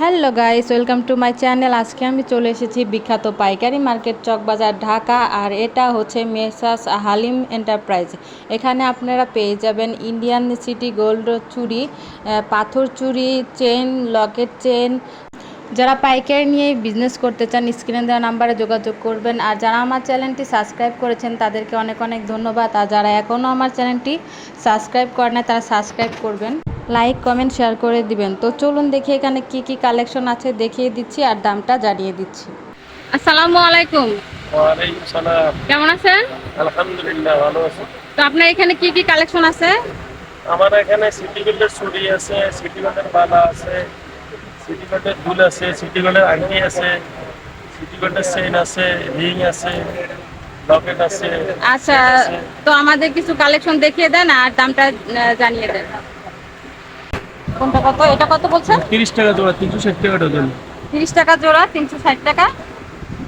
Hello guys, welcome to my channel. আজকে আমি চলে এসেছি বিখ্যাত পাইকারি মার্কেট, চকবাজার, ঢাকা, আর এটা হচ্ছে মেসাস হালিম এন্টারপ্রাইজ। এখানে আপনারা পেয়ে যাবেন ইন্ডিয়ান সিটি গোল্ড চুরি পাথর চুড়ি চেন লকেট চেন যারা পাইকারি নিয়ে বিজনেস করতে চান, স্ক্রিনে দেওয়া নাম্বারে যোগাযোগ করবেন। আর যারা আমার চ্যানেলটি সাবস্ক্রাইব করেছেন, তাদেরকে অনেক অনেক ধন্যবাদ। আর যারা এখনও আমার চ্যানেলটি সাবস্ক্রাইব করে না তারা সাবস্ক্রাইব করবেন। লাইক কমেন্ট শেয়ার করে দিবেন। তো চলুন দেখি এখানে কি কি কালেকশন আছে দেখিয়ে দিচ্ছি আর দামটা জানিয়ে দিচ্ছি। আসসালামু আলাইকুম। কেমন আছেন? আলহামদুলিল্লাহ ভালো আছি। তো আপনার এখানে কি কি কালেকশন আছে? আমার এখানে সিটি গোল্ডের চুড়ি আছে সিটি গোল্ডের বালা আছে সিটি গোল্ডের দুল আছে সিটি গোল্ডের আংটি আছে সিটি গোল্ডের চেইন আছে রিং আছে লকেট আছে আচ্ছা তো আমাদের কিছু কালেকশন দেখিয়ে দেন আর দামটা জানিয়ে দেন। কোনটা কত? এটা কত বলছেন? তিরিশ টাকা জোড়া তিনশো ষাট টাকা ডজন। তিরিশ টাকা জোড়া তিনশো ষাট টাকা?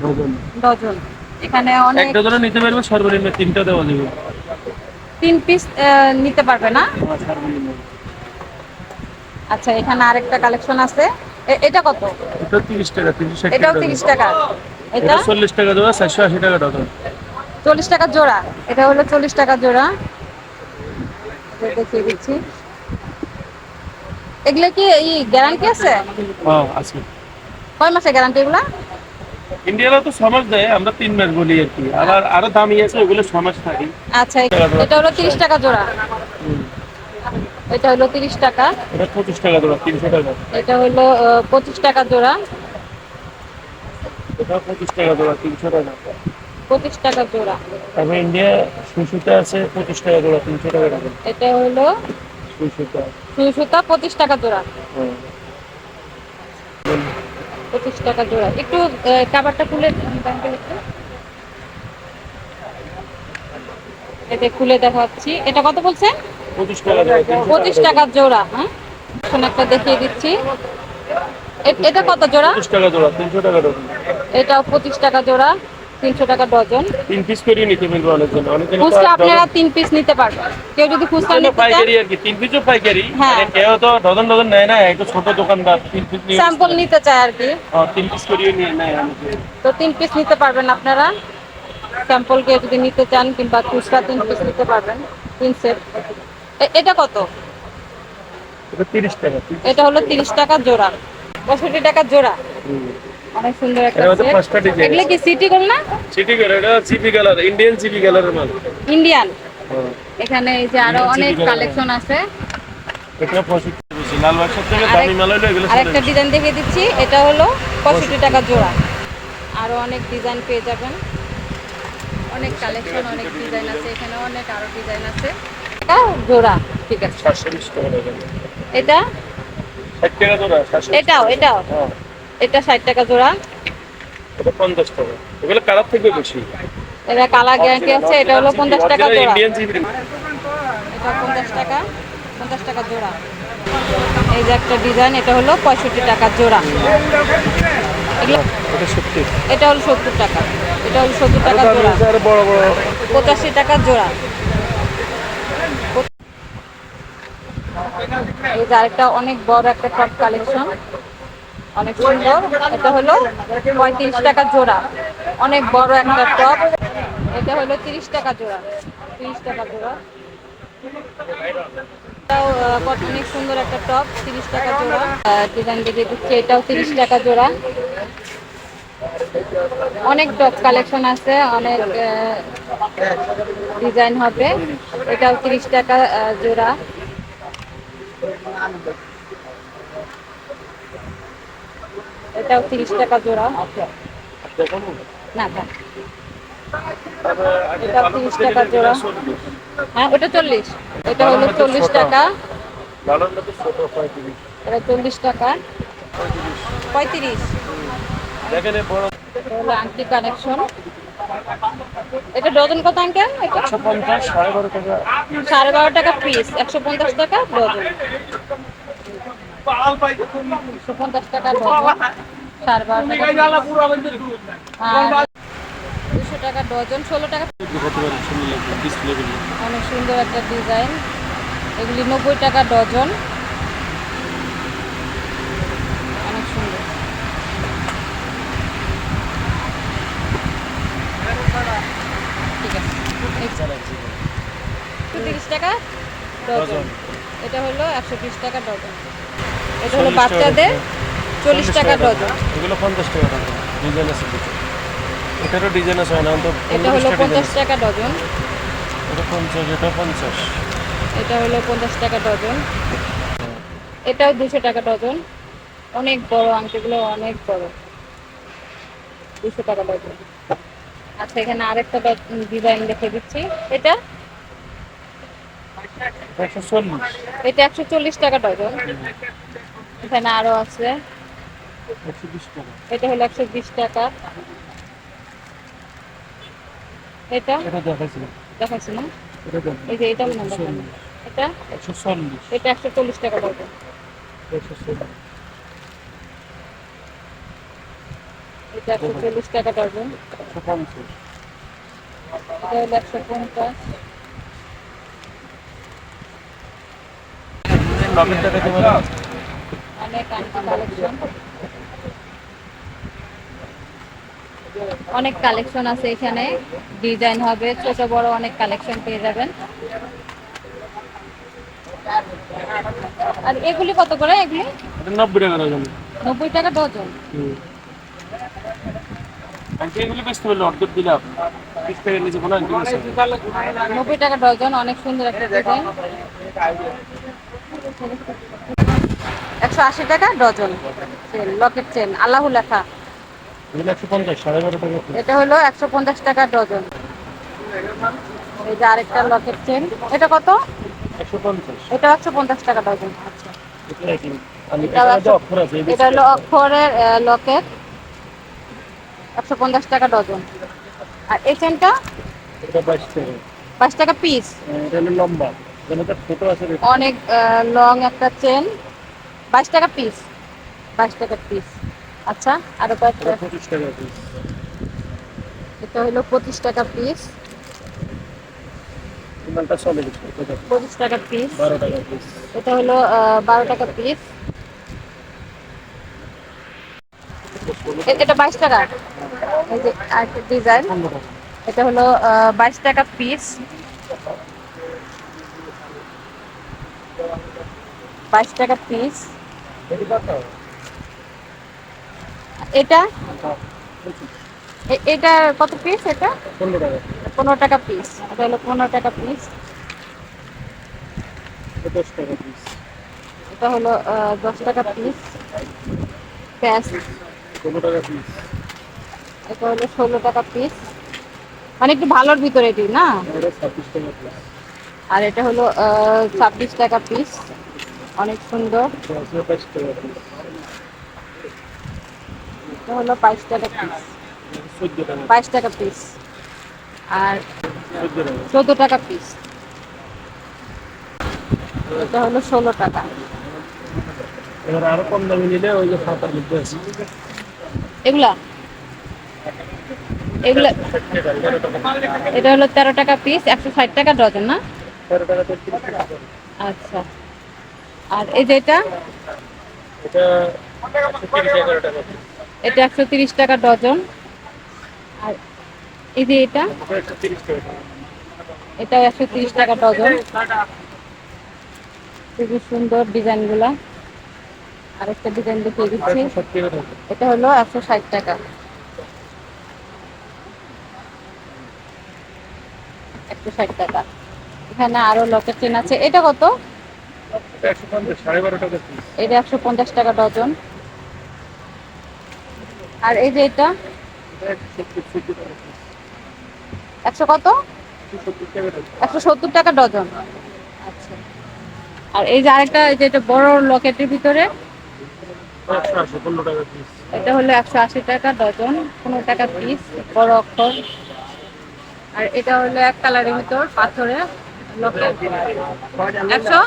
ডজন। ডজন। এখানে এক অনেক ডজনে নিতে পারবে সর্বনিম্ন তিনটা দেওয়া যাবে তিন পিস নিতে পারবে না? হ্যাঁ, আচ্ছা এখানে আরেকটা কালেকশন আছে। এটা কত? এটা তিরিশ টাকা তিনশো ষাট এটাও টাকা তিরিশ ডজন। টাকা। এটা এটা? চল্লিশ টাকা জোড়া চারশো আশি টাকা ডজন। চল্লিশ টাকা জোড়া। এটা হলো চল্লিশ টাকা জোড়া। দেখিয়ে দিচ্ছি। এগুলো কি এই গ্যারান্টি আছে? হ্যাঁ আছে। কয় মাসে গ্যারান্টি এগুলা? ইন্ডিয়ারা তো সমাজ দেয় আমরা তিন মাস বলি আর কি। আবার আরও দামি আছে ওগুলো সমাজ থাকে। আচ্ছা এটা হলো তিরিশ টাকা জোড়া। এটা হলো তিরিশ টাকা। এটা পঁচিশ টাকা জোড়া তিনশো টাকা এটা হলো পঁচিশ টাকা জোড়া। এটা পঁচিশ টাকা জোড়া তিনশো টাকা পঁচিশ টাকা জোড়া। তারপরে ইন্ডিয়া সুসুতা আছে পঁচিশ টাকা জোড়া তিনশো টাকা টাকা। এটা হলো সুই সুতা। পঁচিশ টাকা জোড়া। হ্যাঁ। পঁচিশ টাকা জোড়া। একটু কাবারটা খুলে দেখাচ্ছি। এটা কত বলছেন পঁচিশ টাকা জোড়া হ্যাঁ? একটা দেখিয়ে দিচ্ছি। এটা কত জোড়া? টাকা জোড়া তিনশো টাকা ডজন এটাও পঁচিশ টাকা জোড়া। তিনশো টাকা ডজন। তিন পিস করিয়ে নিতে পারবে অনেকজন অনেকজন খুচরা আপনারা তিন পিস নিতে পারবেন। কেউ যদি খুচরা নিতে চান পাইকারি আর কি তিন পিসও পাইকারি। মানে কেউ তো ডজন ডজন নেয় না একটু ছোট দোকানদার তিন পিস নিয়ে স্যাম্পল নিতে চায় আর কি। হ্যাঁ, তিন পিস করিয়ে নিয়ে নেয় তো তিন পিস নিতে পারবেন আপনারা। স্যাম্পল কেউ যদি নিতে চান কিংবা খুচরা তিন পিস নিতে পারবেন তিন সেট এটা কত? এটা তিরিশ টাকা এটা হলো তিরিশ টাকা জোড়া। পঁয়ষট্টি টাকা জোড়া। অনেক সুন্দর একটা মধ্যে set। পাঁচটা ডিজাইন এগুলো কি সিটি গোল না? সিটি কালার এটা জিপি কালার ইন্ডিয়ান জিপি কালারের মাল। ইন্ডিয়ান। এখানে এই যে আরও অনেক কালেকশন আছে। এটা পঁয়ষট্টি বেশি লাল বাক্সের থেকে দামি মাল হলো এগুলো আরেকটা ডিজাইন দেখিয়ে দিচ্ছি। এটা হলো পঁয়ষট্টি টাকা জোড়া। আরও অনেক ডিজাইন পেয়ে যাবেন। অনেক কালেকশন অনেক ডিজাইন আছে। এখানে অনেক আরও ডিজাইন আছে। এটা জোড়া ঠিক আছে। এটা? এটাও এটাও। হ্যাঁ। এটা ষাট টাকা জোড়া। এটা পঞ্চাশ টাকা। এগুলো কালার থেকে বেশি। এটা কালার গ্যারান্টি আছে এটা হলো পঞ্চাশ টাকা জোড়া। এটা পঞ্চাশ টাকা পঞ্চাশ টাকা জোড়া। এই যে একটা ডিজাইন এটা হলো পঁয়ষট্টি টাকা জোড়া। এটা হলো সত্তর টাকা। এটা হলো সত্তর টাকা জোড়া। আরও বড় বড়। পঁচাশি টাকা জোড়া। এই যে আরেকটা অনেক বড় একটা টপ কালেকশন অনেক সুন্দর। এটা হলো পঁয়ত্রিশ টাকা জোড়া। অনেক বড় একটা টপ। এটা হলো তিরিশ টাকা জোড়া। তিরিশ টাকা জোড়া। এটাও অনেক সুন্দর একটা টপ। তিরিশ টাকা জোড়া। ডিজাইন দেখে এটাও তিরিশ টাকা জোড়া। অনেক টপ কালেকশন আছে। অনেক ডিজাইন হবে। এটাও তিরিশ টাকা জোড়া। এটাও তিরিশ টাকা জোড়া। না থাক। এটাও তিরিশ টাকা জোড়া। হ্যাঁ ওটা চল্লিশ। এটা হলো চল্লিশ টাকা। এটা চল্লিশ টাকা। পঁয়ত্রিশ। আংটি কানেকশন এটা ডজন কত আঙ্কেল? এটা? একশো পঞ্চাশ সাড়ে বারো টাকা। সাড়ে বারো টাকা পিস একশো পঞ্চাশ টাকা ডজন। একশো পঞ্চাশ টাকা ডজন। হ্যাঁ। দুশো টাকা ডজন ষোলো টাকা। অনেক সুন্দর একটা ডিজাইন। এগুলি নব্বই টাকা ডজন। অনেক সুন্দর। ঠিক তিরিশ টাকা ডজন। এটা হলো একশো বিশ টাকা ডজন। এটা হলো বাচ্চাদের চল্লিশ টাকা ডজন। এগুলো পঞ্চাশ টাকা ডজন। ডিজাইন আছে এটারও ডিজাইন আছে না তো এটা হলো পঞ্চাশ টাকা ডজন। এটা পঞ্চাশ এটা পঞ্চাশ। এটা হলো পঞ্চাশ টাকা ডজন। এটাও দুশো টাকা ডজন। অনেক বড় আংটিগুলো অনেক বড়। দুশো টাকা ডজন। আচ্ছা এখানে আরেকটা ডিজাইন দেখে দিচ্ছি। এটা? এটা একশো চল্লিশ টাকা ডজন। এখানে আরও আছে। এটা হলো একশো বিশ টাকা। এটা? এটা দেখাইছি। দেখাচ্ছি না? এটা দেখ এই যে এটা এটা? একশো চল্লিশ। এটা একশো চল্লিশ টাকা ডজন এটা একশো চল্লিশ টাকা ডজন একশো পঞ্চাশ এটা হলো একশো পঞ্চাশ। লকেটটা দেখতে অনেক কালেকশন। অনেক কালেকশন আছে এখানে। ডিজাইন হবে ছোট বড় অনেক কালেকশন পেয়ে যাবেন। আর এগুলি কত করে এগুলি? নব্বই টাকা ডজন। নব্বই টাকা ডজন? টাকা নব্বই ডজন অনেক সুন্দর একটা ডিজাইন। একশো আশি টাকা ডজন। চেন লকেট চেন আল্লাহ লেখা। এটা হলো একশো পঞ্চাশ টাকা ডজন। এই যে আরেকটা লকেট চেন এটা কত? এটা একশো পঞ্চাশ টাকা ডজন। আচ্ছা। এটা হলো অক্ষরের লকেট। একশো পঞ্চাশ টাকা ডজন। আর এই চেনটা বাইশ টাকা। পিস। লম্বা। রেট অনেক লং একটা চেন বাইশ টাকা পিস। বাইশ টাকা পিস। আচ্ছা আরও কয়েকটা পঁচিশ টাকা পিস এটা হলো পঁচিশ টাকা পিস পঁচিশ টাকা পিস বারো টাকা পিস এটা হলো বারো টাকা পিস এটা বাইশ টাকা। এই যে আরেকটা ডিজাইন এটা হলো বাইশ টাকা পিস বাইশ টাকা পিস এটি? এটা কত পিস এটা? পনেরো টাকা পিস এটা হলো পনেরো টাকা পিস দশ টাকা পিস এটা হলো দশ টাকা পিস প্যাস ষোলো টাকা পিস এটা হলো ষোলো টাকা পিস মানে একটু ভালোর ভিতরে এটি না? আর এটা হলো ছাব্বিশ টাকা পিস অনেক সুন্দর। এটা হলো বাইশ টাকা পিস বাইশ টাকা পিস আর চোদ্দ টাকা পিস এটা হলো ষোলো টাকা। এবার আরও কম দামে নিলে ওই যে সাঁতার মধ্যে আছে। এগুলা? এগুলা? এটা হলো তেরো টাকা পিস একশো ষাট টাকা ডজন না? আচ্ছা। আর এই যে এটা? এটা একশো তিরিশ টাকা ডজন। আর এই যে এটা এটা একশো তিরিশ টাকা ডজন। খুবই সুন্দর ডিজাইনগুলা। আরেকটা ডিজাইন দেখিয়ে দিচ্ছি। এটা হলো একশো ষাট টাকা। একশো ষাট টাকা। এখানে আরও লকেট চেন আছে। এটা কত? এটা একশো পঞ্চাশ টাকা ডজন। আর এই যে এটা? একশো কত? একশো সত্তর টাকা ডজন। আচ্ছা। আর এই যে আরেকটা এই যে এটা বড় লকেটের ভিতরে? এটা হলো একশো আশি টাকা ডজন পনেরো টাকা পিস বড় অক্ষর। আর এটা হলো এক কালারের ভিতর পাথরে লকেট। একশো?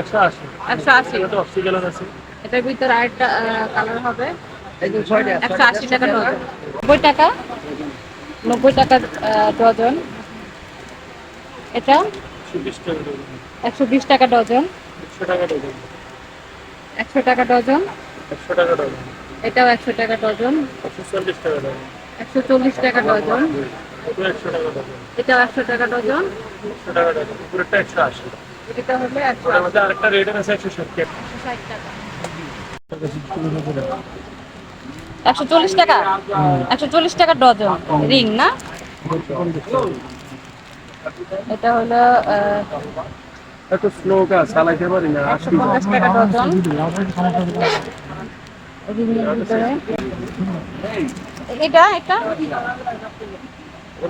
একশো আশি। এটার ভিতর আরেকটা কালার হবে। একশো আশি টাকা ডজন নব্বই টাকা নব্বই টাকা ডজন এটা একশো বিশ টাকা ডজন একশো টাকা ডজন একশো টাকা ডজন একশো টাকা ডজন একশো টাকা ডজন এটাও একশো টাকা ডজন একশো চল্লিশ টাকা ডজন একশো চল্লিশ টাকা ডজন টাকা এটাও একশো টাকা ডজন একশো টাকা ডজন পুরোটা একশো আশি এটা হলো একশো মধ্যে আরেকটা রেট আছে একশো ষাট টাকা একশো চল্লিশ টাকা? একশো চল্লিশ টাকা ডজন। রিং না? এটা হলো একটু স্লো কাজ চালাইতে পারি না একশো পঞ্চাশ টাকা ডজন। রিংয়ের ভিতরে এটা এটা?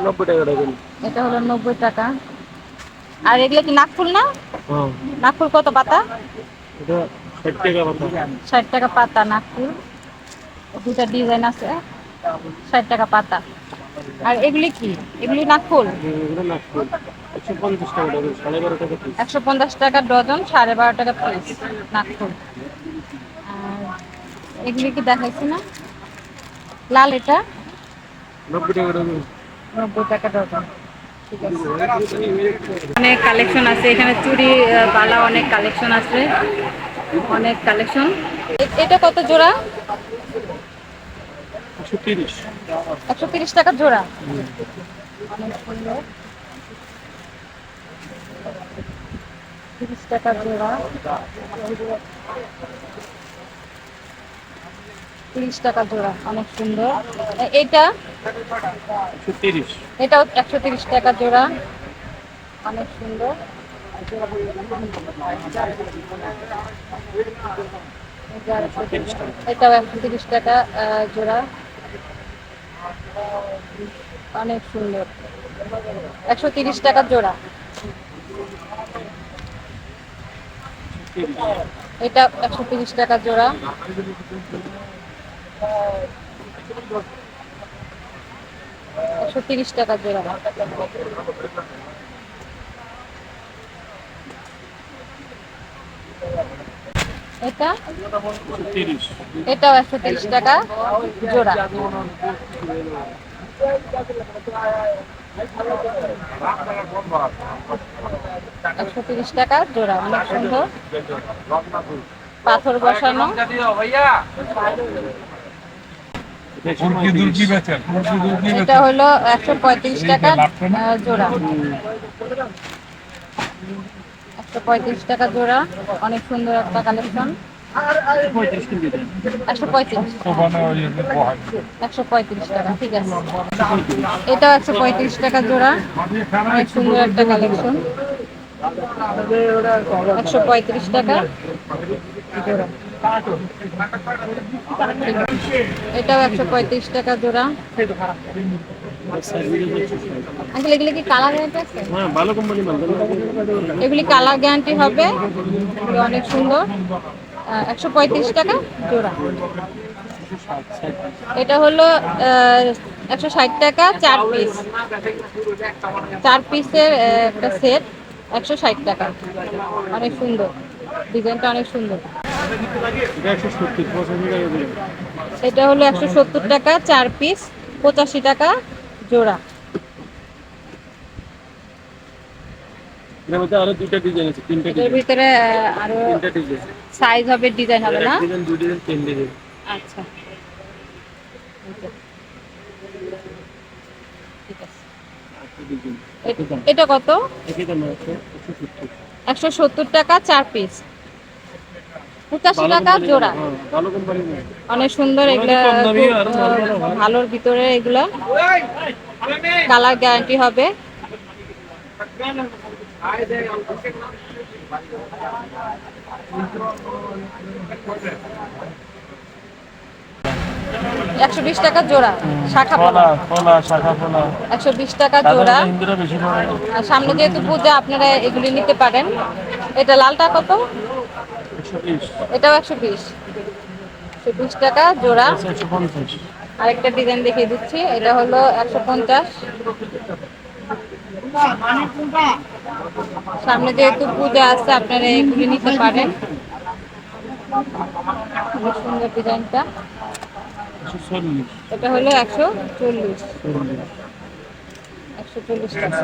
নব্বই টাকা ডজন। এটা হলো নব্বই টাকা। আর এগুলো কি নাকফুল না? হ্যাঁ। নাকফুল কত পাতা? ষাট টাকা মতো ষাট টাকা পাতা নাকফুল। দুটা ডিজাইন আছে ষাট টাকা পাতা। আর এগুলি কি? এগুলি এগুলো একশো পঞ্চাশ টাকা ডজন সাড়ে বারো টাকা পিস নাকফুল। আর এগুলি কি দেখাইছি না? লাল এটা? নব্বই টাকা ডজন। নব্বই টাকা ডজন। ঠিক আছে। অনেক কালেকশন আছে এখানে চুড়ি আহ, বালা অনেক কালেকশন আছে। অনেক কালেকশন। এটা কত জোড়া? একশো তিরিশ। একশো তিরিশ টাকা জোড়া। তিরিশ টাকা জোড়া। তিরিশ টাকা জোড়া অনেক সুন্দর। এটা? এটাও একশো তিরিশ টাকা জোড়া অনেক সুন্দর। এটাও একশো তিরিশ টাকা জোড়া। অনেক সুন্দর। একশো তিরিশ টাকার জোড়া। এটা একশো তিরিশ টাকা জোড়া। একশো তিরিশ টাকা জোড়া। এটা? এটাও একশো তিরিশ টাকা জোড়া। একশো তিরিশ টাকা জোড়া, অনেক সুন্দর। পাথর বসানো। এটা হলো একশো পঁয়ত্রিশ টাকা জোড়া। একশো পঁয়ত্রিশ টাকা জোড়া, অনেক সুন্দর একটা কালেকশন একশো পঁয়ত্রিশ। একশো পঁয়ত্রিশ টাকা, ঠিক আছে। এটাও একশো পঁয়ত্রিশ টাকা জোড়া, অনেক সুন্দর একটা কালেকশন একশো পঁয়ত্রিশ টাকা এটাও একশো পঁয়ত্রিশ টাকা জোড়া। আসলে এগুলি কি কালার গ্যারান্টি আছে? হ্যাঁ ভালো কোম্পানি মাল এগুলি কালার গ্যারান্টি হবে। অনেক সুন্দর। একশো পঁয়ত্রিশ টাকা জোড়া। এটা হলো একশো ষাট টাকা চার পিস চার পিসের একটা সেট একশো ষাট টাকা। অনেক সুন্দর। ডিজাইনটা অনেক সুন্দর। এটা হলো একশো সত্তর টাকা চার পিস পঁচাশি টাকা জোড়া। এর মধ্যে আরও দুইটা ডিজাইন আছে তিনটা ডিজাইন ভিতরে আরও তিনটা ডিজাইন সাইজ হবে ডিজাইন হবে না? ডিজাইন দুই ডিজাইন তিন ডিজাইন আচ্ছা। এটা কত? একশো সত্তর। টাকা চার পিস পঁচাশি টাকা জোড়া। হ্যাঁ, অনেক সুন্দর এগুলা। ভালোর ভিতরে এগুলা। কালার গ্যারান্টি হবে। একশো বিশ টাকা জোড়া শাখা ফলা ফলা। শাখা ফলা। একশো বিশ টাকা জোড়া। সামনে যেহেতু পূজা আপনারা এগুলি নিতে পারেন। এটা লালটা কত? এটাও একশো বিশ। একশো বিশ টাকা জোড়া। আরেকটা ডিজাইন দেখিয়ে দিচ্ছি। এটা হলো একশো পঞ্চাশ। সামনে যেহেতু পূজা আছে আপনারা এগুলি নিতে পারেন। সুন্দর ডিজাইনটা। এটা হলো একশো চল্লিশ। একশো চল্লিশ টাকা।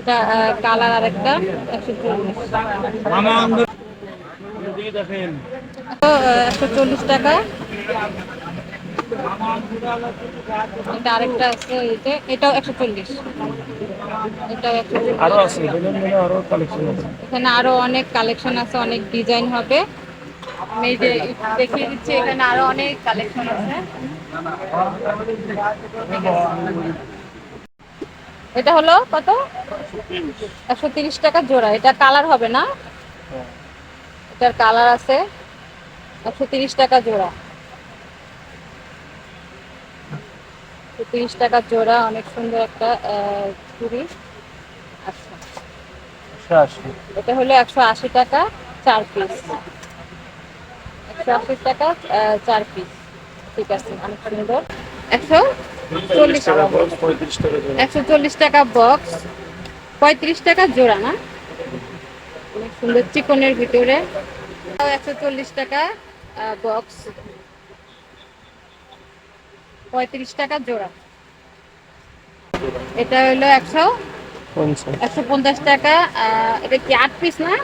এটা কালার আরেকটা একশো চল্লিশ। একশো চল্লিশ টাকা। এটা আরেকটা আছে এটাও একশো চল্লিশ। এটাও একশো আরও আছে আরও কালেকশন আছে এখানে আরও অনেক কালেকশন আছে অনেক ডিজাইন হবে। আমি দেখিয়ে দিচ্ছি এখানে আরও অনেক কালেকশন আছে। এটা হলো কত? একশো তিরিশ টাকা জোড়া। এটা কালার হবে না? এটার কালার আছে একশো তিরিশ টাকা জোড়া। তিরিশ টাকা জোড়া অনেক সুন্দর একটা চুড়ি। আচ্ছা। এটা হলো একশো আশি টাকা চার পিস। একশো আশি টাকা চার পিস। ঠিক আছে অনেক সুন্দর। একশো চল্লিশ টাকা বক্স পঁয়ত্রিশ টাকা জোড়া একশো চল্লিশ টাকা বক্স। পঁয়ত্রিশ টাকা জোড়া না? সুন্দর চিকনের ভিতরে। একশো চল্লিশ টাকা বক্স পঁয়ত্রিশ টাকা জোড়া। এটা হলো একশো একশো পঞ্চাশ টাকা এটা কি আট পিস না?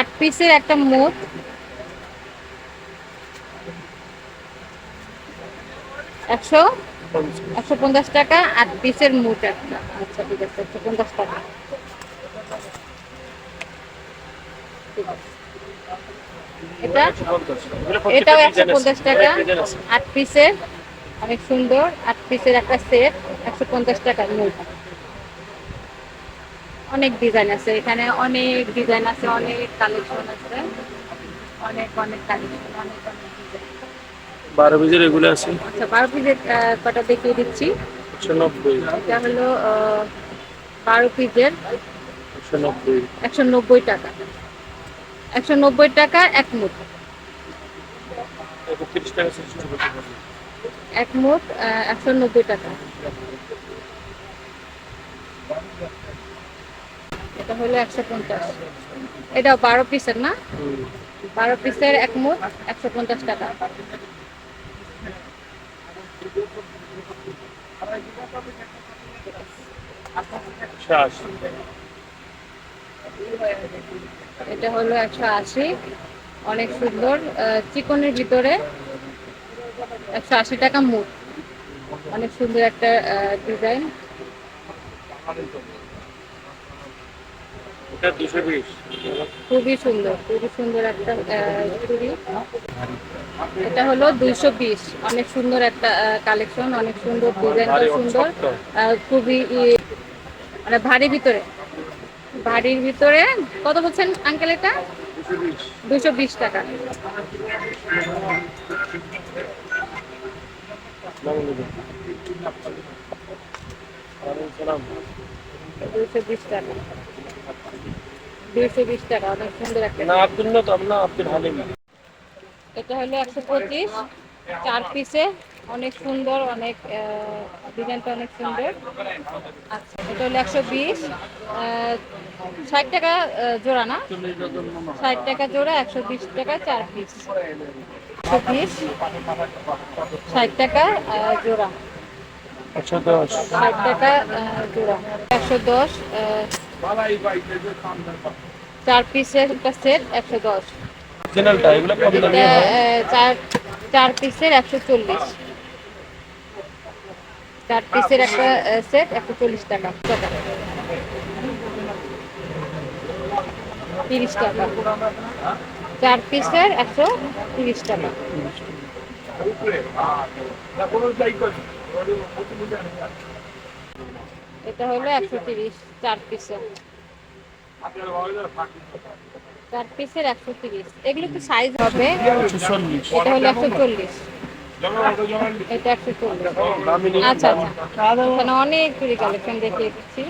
আট পিসের একটা মুখ একশো একশো পঞ্চাশ টাকা আট পিসের মুখ একটা। আচ্ছা ঠিক আছে একশো পঞ্চাশ টাকা ঠিক আছে। এটা। এটাও একশো পঞ্চাশ টাকা। আট পিসের অনেক সুন্দর। আট পিসের একটা সেট একশো পঞ্চাশ টাকার মূল। অনেক ডিজাইন আছে এখানে। অনেক ডিজাইন আছে অনেক কালেকশন আছে। অনেক অনেক কালেকশন অনেক অনেক ডিজাইন বারো পিসের এগুলো আছে। আচ্ছা বারো পিসের আহ, কটা দেখিয়ে দিচ্ছি। একশো নব্বই। এটা হলো বারো পিসের একশো নব্বই। একশো নব্বই টাকা। একশো নব্বই টাকা এক মুঠ। এক মুঠ একশো নব্বই টাকা। এটা হলো একশো পঞ্চাশ। এটা বারো পিসের না? বারো পিসের এক মুঠ একশো পঞ্চাশ টাকা। আশি এটা হলো একশো আশি। অনেক সুন্দর। চিকনের ভিতরে একশো আশি টাকা মুখ। অনেক সুন্দর একটা ডিজাইন। খুবই সুন্দর খুবই সুন্দর একটা চুড়ি। এটা হলো দুইশো বিশ। অনেক সুন্দর একটা কালেকশন অনেক সুন্দর ডিজাইনটা সুন্দর। খুবই মানে ভারী ভিতরে। ভারীর ভিতরে কত বলছেন আঙ্কেল এটা? দুশো বিশ টাকা। দুইশো বিশ টাকা। বিশ টাকা অনেক সুন্দর একটা। না আব্দুল না তো আমরা আব্দুল হালিম। এটা হলো একশো পঁচিশ। চার পিসে অনেক সুন্দর অনেক ডিজাইনটা অনেক সুন্দর। আচ্ছা এটা হলো একশো বিশ। ষাট টাকা জোড়া না? ষাট টাকা জোড়া একশো বিশ টাকা চার পিস একশো বিশ ষাট টাকা জোড়া। একশো দশ। ষাট টাকা জোড়া। একশো দশ চার পিসের একটা সেট একশো দশ। অরিজিনালটা এগুলো কম দামি? চার চার পিসের একশো চল্লিশ। চার পিসের একটা সেট একশো চল্লিশ টাকা টাকা তিরিশ টাকা। চার পিসের একশো তিরিশ টাকা। এটা হলো একশো তিরিশ চার পিসের চার পিসের একশো তিরিশ। এগুলো তো সাইজ হবে। এটা হলো একশো চল্লিশ। এটা একশো চল্লিশ। আচ্ছা আচ্ছা। এখানে অনেক চুরি কালেকশন দেখিয়ে দিচ্ছি।